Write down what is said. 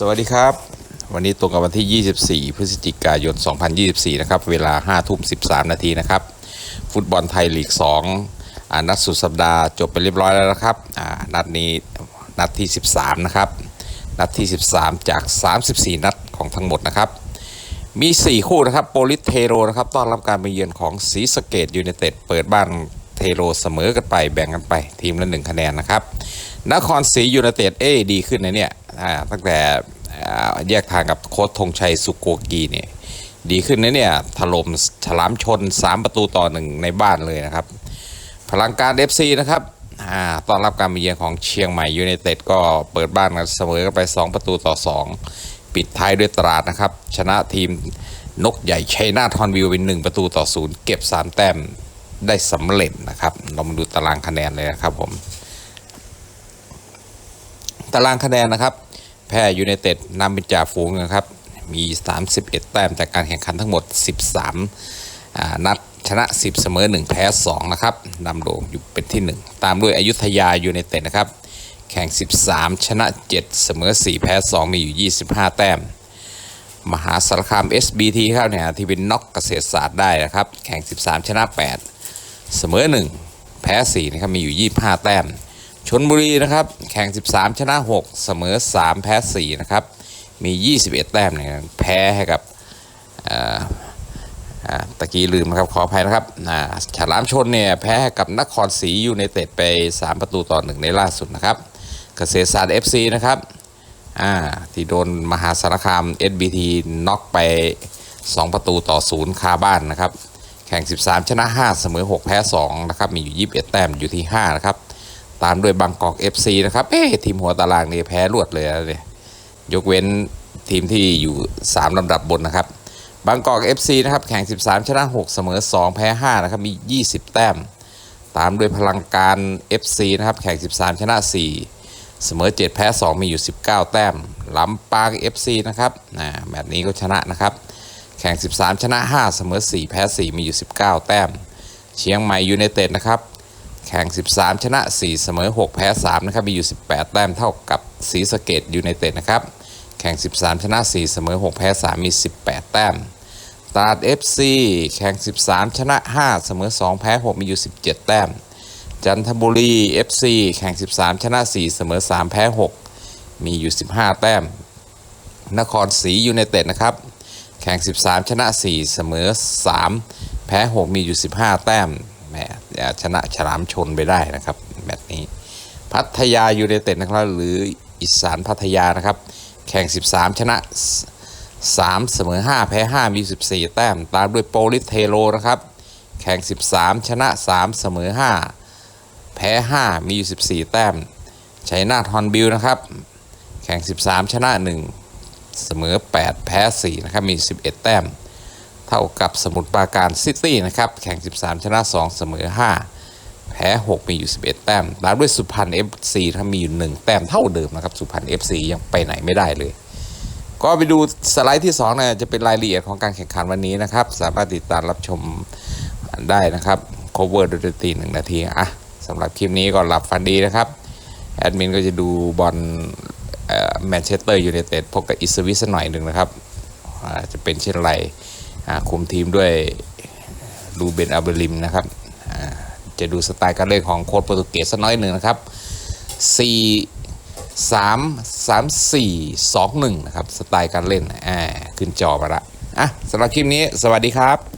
สวัสดีครับ วันนี้ตรงกับวันที่ 24 พฤศจิกายน 2024 นะครับ เวลา5ทุ่ม13 นาทีนะครับ ฟุตบอลไทยลีก 2 นัดสุดสัปดาห์จบไปเรียบร้อยแล้วนะครับนัดนี้นัดที่ 13 นะครับ นัดที่ 13 จาก 34 นัดของทั้งหมดนะครับ มี 4 คู่นะครับ โปลิสเทโรนะครับต้อนรับการไปเยือนของศรีสเกดยูไนเต็ดเปิดบ้านเทโรเสมอกันไปแบ่งกันไปทีมละหนึ่งคะแนนนะครับ นครศรียูไนเต็ดเอ้ดีขึ้นนะเนี่ยตั้งแต่แยกทางกับโค้ชธงชัยสุโกกีเนี่ยดีขึ้นนะเนี่ยถล่มฉลามชน 3 ประตูต่อหนึ่งในบ้านเลยนะครับ พลังการ FC นะครับอต้อนรับการมาเยือนของเชียงใหม่ยูไนเต็ดก็เปิดบ้านกันเสมอกันไป 2 ประตูต่อ 2 ปิดท้ายด้วยตราดนะครับ ชนะทีมนกใหญ่ชัยนาทอนวิวเป็น 1 ประตูต่อ 0 เก็บ 3 แต้มได้สำเร็จนะครับ เรามาดูตารางคะแนนเลยนะครับผม ตารางคะแนนนะครับ แพ้ยูไนเต็ดนำเป็นจ่าฝูงนะครับ มี 31 แต้มจากการแข่งขันทั้งหมด 13อ่านัดชนะ 10 เสมอ 1 แพ้ 2 นะครับนำโด่งอยู่เป็นที่ 1 ตามด้วยอยุธยายูไนเต็ดนะครับ แข่ง 13 ชนะ 7 เสมอ 4 แพ้ 2 มีอยู่ 25 แต้ม มหาสารคาม SBT ครับเนี่ยที่เป็นน็อกเกษตรศาสตร์ได้นะครับ แข่ง 13 ชนะ 8 เสมอ 1 แพ้ 4 นะครับ มีอยู่ 25 แต้ม ชนบุรีนะครับ แข่ง 13 ชนะ 6 เสมอ 3 แพ้ 4 นะครับ มี 21 แต้มเนี่ยแพ้ให้กับอ่ออ่าตะกี้ลืมนะครับขออภัยนะครับฉลามชนเนี่ยแพ้กับนครศรียูไนเต็ดไป 3 ประตูต่อ1ในล่าสุดนะครับ เกษตรศาสตร์ FC นะครับอ่าที่โดนมหาสารคาม SBT น็อกไป 2 ประตูต่อ0คาบ้านนะครับ แข่ง 13 ชนะ 5 เสมอ 6 แพ้ 2 นะครับ มีอยู่ 21 แต้มอยู่ที่ 5 นะครับ ตามด้วยบางกอก FC นะครับ เอ๊ทีมหัวตารางนี่แพ้รวดเลยนะเนี่ยยกเว้นทีมที่อยู่ 3ลำดับบนนะครับ บางกอก FC นะครับ แข่ง 13 ชนะ 6 เสมอ 2 แพ้ 5 นะครับ มี 20 แต้ม ตามด้วยพลังการ FC นะครับ แข่ง 13 ชนะ 4 เสมอ 7 แพ้ 2 มีอยู่ 19 แต้มลำปาง FC นะครับนะแมตช์นี้ก็ชนะนะครับ แข่ง 13 ชนะ 5 เสมอ 4 แพ้ 4 มีอยู่ 19 แต้ม เชียงใหม่ยูไนเต็ดนะครับ แข่ง 13 ชนะ 4 เสมอ 6 แพ้ 3 นะครับ มีอยู่ 18 แต้มเท่ากับศรีสะเกดยูไนเต็ดนะครับ แข่ง 13 ชนะ 4 เสมอ 6 แพ้ 3 มี 18 แต้มตราด FC แข่ง 13 ชนะ 5 เสมอ 2 แพ้ 6 มีอยู่ 17 แต้ม จันทบุรี FC แข่ง 13 ชนะ 4 เสมอ 3 แพ้ 6 มีอยู่ 15 แต้ม นครศรียูไนเต็ดนะครับ แข่ง 13 ชนะ 4 เสมอ 3 แพ้ 6 มีอยู่ 15 แต้มแหม ชนะฉลามชนไปได้นะครับแมตช์นี้ พัทยายูไนเต็ดนะครับหรืออีสานพัทยานะครับ แข่ง 13 ชนะ 3 เสมอ 5 แพ้ 5 มี 14 แต้ม ตามด้วยโปลิสเทโรนะครับ แข่ง 13 ชนะ 3 เสมอ 5 แพ้ 5 มี 14 แต้มชัยนาทฮอนบิลนะครับ แข่ง 13 ชนะ 1 เสมอ 8 แพ้ 4 นะครับ มี 11 แต้ม เท่ากับสมุทรปราการซิตี้นะครับ แข่ง 13 ชนะ 2 เสมอ 5 แพ้ 6 มีอยู่ 11 แต้มตามด้วยสุพรรณ FC ถ้ามีอยู่ 1 แต้มเท่าเดิมนะครับ สุพรรณ FC ยังไปไหนไม่ได้เลย ก็ไปดูสไลด์ที่2นะจะเป็นรายละเอียดของการแข่งขันวันนี้นะครับ สามารถติดตามรับชมได้นะครับ cover ดนตรีหนึ่งนาทีอะสำหรับคลิปนี้ก็หลับฝันดีนะครับ แอดมินก็จะดูบอลแมนเชสเตอร์ยูไนเต็ดพบกับอิสวิสหน่อยหนึ่งนะครับจะเป็นเช่นไร คุมทีมด้วยรูเบนอัลเบริมนะครับ จะดูสไตล์การเล่นของโค้ชโปรตุเกสสักน้อยหนึ่งนะครับ 4 3 3 4 2 1 นะครับ สไตล์การเล่นอ่าขึ้นจอมาละอะสำหรับคลิปนี้สวัสดีครับ